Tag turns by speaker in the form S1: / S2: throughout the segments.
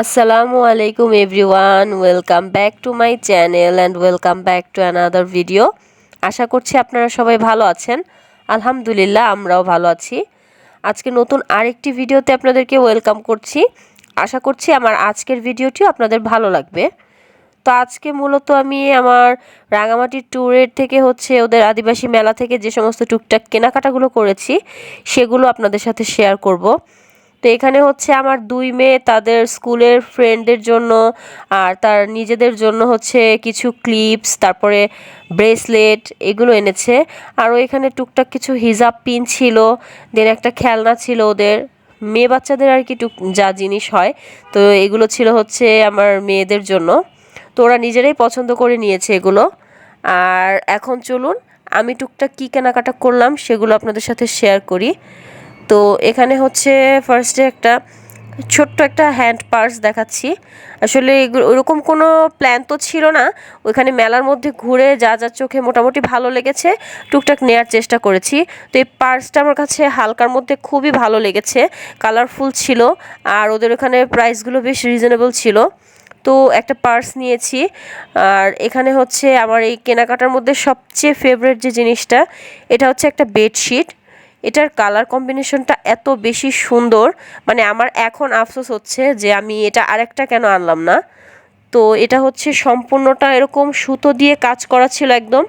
S1: আসসালামু আলাইকুম everyone welcome back to my channel and welcome back to another video আশা করছি আপনারা সবাই ভালো আছেন। আলহামদুলিল্লাহ, আমরাও ভালো আছি। আজকে নতুন আরেকটি ভিডিওতে আপনাদেরকে ওয়েলকাম করছি। আশা করছি আমার আজকের ভিডিওটিও আপনাদের ভালো লাগবে। তো আজকে মূলত আমি আমার রাঙামাটির ট্যুরের থেকে হচ্ছে ওদের আদিবাসী মেলা থেকে যে সমস্ত টুকটাক কেনাকাটাগুলো করেছি, সেগুলো আপনাদের সাথে শেয়ার করব। তো এখানে হচ্ছে আমার দুই মেয়ে, তাদের স্কুলের ফ্রেন্ডদের জন্য আর তার নিজেদের জন্য হচ্ছে কিছু ক্লিপস, তারপরে ব্রেসলেট এগুলো এনেছে। আরও এখানে টুকটাক কিছু হিজাব পিন ছিল, দেন একটা খেলনা ছিল ওদের। মেয়ে বাচ্চাদের আর কি টুক যা জিনিস হয়। তো এগুলো ছিল হচ্ছে আমার মেয়েদের জন্য। তো ওরা নিজেরাই পছন্দ করে নিয়েছে এগুলো। আর এখন চলুন, আমি টুকটাক কী কেনাকাটা করলাম সেগুলো আপনাদের সাথে শেয়ার করি। তো এখানে হচ্ছে ফার্স্টে একটা ছোট্ট একটা হ্যান্ড পার্স দেখাচ্ছি। আসলে ওরকম কোনো প্ল্যান তো ছিল না। ওইখানে মেলার মধ্যে ঘুরে যা যা চোখে মোটামুটি ভালো লেগেছে, টুকটাক নেয়ার চেষ্টা করেছি। তো এই পার্সটা আমার কাছে হালকার মধ্যে খুবই ভালো লেগেছে কালারফুল ছিল আর ওদের ওখানে প্রাইসগুলো বেশ রিজনেবল ছিল। তো একটা পার্স নিয়েছি আর এখানে হচ্ছে আমার এই কেনাকাটার মধ্যে সবচেয়ে ফেভারেট যে জিনিসটা, এটা হচ্ছে একটা বেডশিট এটার কালার কম্বিনেশনটা এত বেশি সুন্দর। মানে আমার এখন আফসোস হচ্ছে যে আমি এটা আরেকটা কেন আনলাম না? তো এটা হচ্ছে সম্পূর্ণটা এরকম সুতো দিয়ে কাজ করা ছিল একদম।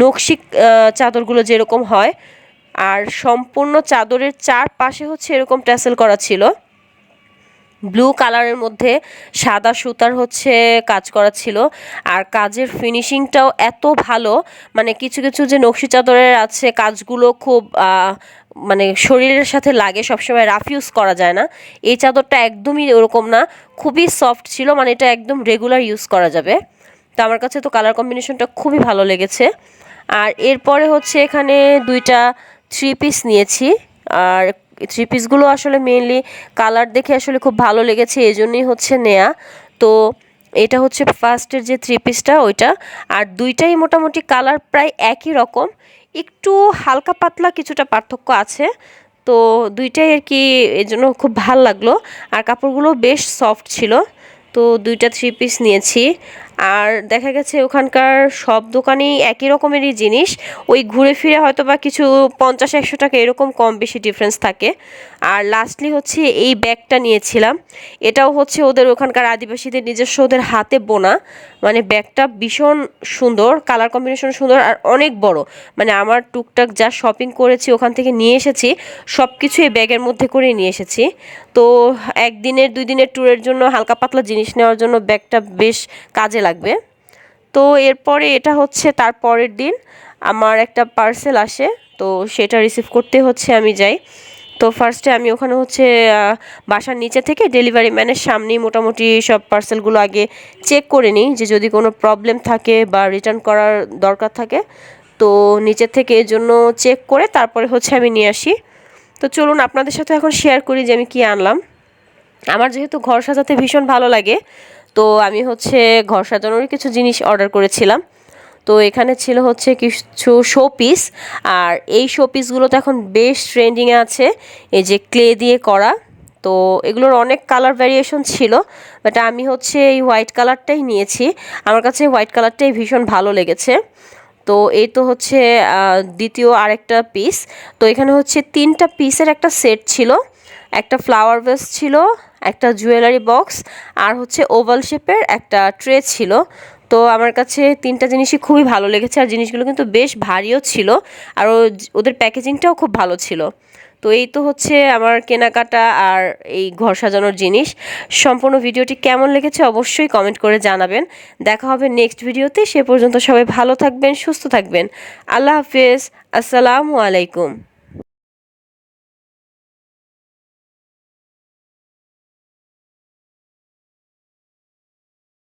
S1: নকশি চাদরগুলো যেরকম হয়। আর সম্পূর্ণ চাদরের চারপাশে হচ্ছে এরকম ট্যাসেল করা ছিল। ব্লু কালারের মধ্যে সাদা সুতার হচ্ছে কাজ করা ছিল। আর কাজের ফিনিশিংটাও এত ভালো মানে কিছু কিছু যে নকশি চাদরের আছে কাজগুলো খুব মানে শরীরের সাথে লাগে, সবসময় রাফ ইউজ করা যায় না। এই চাদরটা একদমই ওরকম না, খুবই সফট ছিল মানে এটা একদম রেগুলার ইউজ করা যাবে। তো আমার কাছে তো কালার কম্বিনেশনটা খুবই ভালো লেগেছে। আর এরপরে হচ্ছে এখানে দুইটা থ্রি পিস নিয়েছি। আর থ্রি পিসগুলো আসলে মেনলি কালার দেখে আসলে খুব ভালো লেগেছে, এই জন্যই হচ্ছে নেয়া। তো এটা হচ্ছে ফার্স্টের যে থ্রি পিসটা ওইটা। আর দুইটাই মোটামুটি কালার প্রায় একই রকম। একটু হালকা পাতলা কিছুটা পার্থক্য আছে। তো দুইটাই আর কি এর জন্য খুব ভালো লাগল। আর কাপড়গুলো বেশ সফট ছিল। তো দুইটা থ্রি পিস নিয়েছি। আর দেখা গেছে ওখানকার সব দোকানেই একই রকমেরই জিনিস। ওই ঘুরে ফিরে হয়তো বা কিছু পঞ্চাশ একশো টাকা এরকম কম বেশি ডিফারেন্স থাকে। আর লাস্টলি হচ্ছে এই ব্যাগটা নিয়েছিলাম। এটাও হচ্ছে ওদের ওখানকার আদিবাসীদের নিজস্ব ওদের হাতে বোনা। মানে ব্যাগটা ভীষণ সুন্দর কালার কম্বিনেশন সুন্দর আর অনেক বড়। মানে আমার টুকটাক যা শপিং করেছি, ওখান থেকে নিয়ে এসেছি সব কিছু এই ব্যাগের মধ্যে করে নিয়ে এসেছি। তো একদিনের, দুই দিনের ট্যুরের জন্য হালকা পাতলা জিনিস নেওয়ার জন্য ব্যাগটা বেশ কাজে লাগবে। তো এরপরে এটা হচ্ছে তার পরের দিন। আমার একটা পার্সেল আসে, তো সেটা রিসিভ করতে হচ্ছে আমি যাই। তো ফার্স্টে আমি ওখানে হচ্ছে বাসার নিচে থেকে ডেলিভারি ম্যানের সামনেই মোটামুটি সব পার্সেলগুলো আগে চেক করে নিই যে যদি কোনো প্রবলেম থাকে বা রিটার্ন করার দরকার থাকে। তো নিচের থেকে এর জন্য চেক করে তারপরে হচ্ছে আমি নিয়ে আসি। তো চলুন আপনাদের সাথে এখন শেয়ার করি যে আমি কী আনলাম। আমার যেহেতু ঘর সাজাতে ভীষণ ভালো লাগে তো আমি হচ্ছে ঘর সাজানোরই কিছু জিনিস অর্ডার করেছিলাম। তো এখানে ছিল হচ্ছে কিছু শো পিস আর এই শো পিসগুলো তো এখন বেশ ট্রেন্ডিংয়ে আছে, এই যে ক্লে দিয়ে করা। তো এগুলোর অনেক কালার ভ্যারিয়েশন ছিল বাট আমি হচ্ছে এই হোয়াইট কালারটাই নিয়েছি। আমার কাছে হোয়াইট কালারটাই ভীষণ ভালো লেগেছে। তো এই তো হচ্ছে দ্বিতীয় আরেকটা পিস তো এখানে হচ্ছে তিনটা পিসের একটা সেট ছিল। একটা ফ্লাওয়ার ভেস ছিল, একটা জুয়েলারি বক্স আর হচ্ছে ওভাল শেপের একটা ট্রে ছিল। তো আমার কাছে তিনটা জিনিসই খুবই ভালো লেগেছে, আর জিনিসগুলো কিন্তু বেশ ভারীও ছিল, আর ওদের প্যাকেজিংটাও খুব ভালো ছিল। তো এই তো হচ্ছে আমার কেনাকাটা আর এই ঘর সাজানোর জিনিস। সম্পূর্ণ ভিডিওটি কেমন লেগেছে অবশ্যই কমেন্ট করে জানাবেন। দেখা হবে নেক্সট ভিডিওতে। সে পর্যন্ত সবাই ভালো থাকবেন, সুস্থ থাকবেন। আল্লাহ হাফিজ। আসসালামু আলাইকুম।